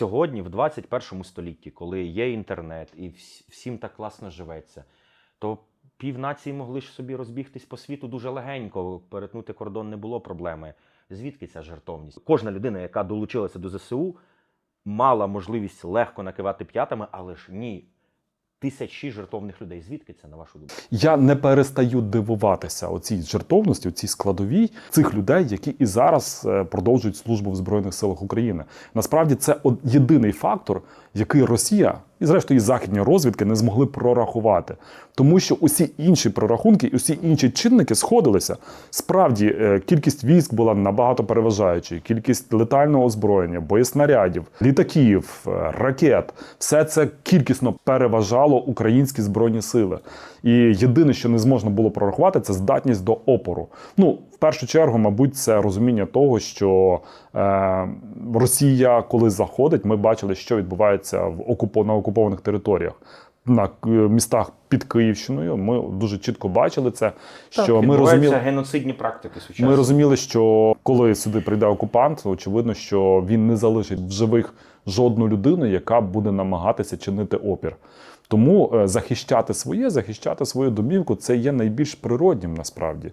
сьогодні, в 21 столітті, коли є інтернет і всім так класно живеться, то півнації могли ж собі розбігтись по світу дуже легенько, перетнути кордон не було проблеми. Звідки ця жертовність? Кожна людина, яка долучилася до ЗСУ, мала можливість легко накивати п'ятами, але ж ні. Тисячі жертовних людей. Звідки це, на вашу думку? Я не перестаю дивуватися оцій жертовності, оцій складовій цих людей, які і зараз е, продовжують службу в Збройних силах України. Насправді це єдиний фактор, який Росія і, зрештою, західні розвідки не змогли прорахувати, тому що усі інші прорахунки, і усі інші чинники сходилися. Справді, е, кількість військ була набагато переважаючою, кількість летального озброєння, боєснарядів, літаків, е, ракет все це кількісно переважало українські збройні сили. І єдине, що не зможна було прорахувати, це здатність до опору. Ну, в першу чергу, мабуть, це розуміння того, що е, Росія, коли заходить, ми бачили, що відбувається в окупо- на окупованих територіях. На е, містах під Київщиною ми дуже чітко бачили це. Що ми Відбуваються розуміли, геноцидні практики сучасні. ми розуміли, що коли сюди прийде окупант, очевидно, що він не залишить в живих жодну людину, яка буде намагатися чинити опір. Тому е, захищати своє, захищати свою домівку це є найбільш природнім насправді.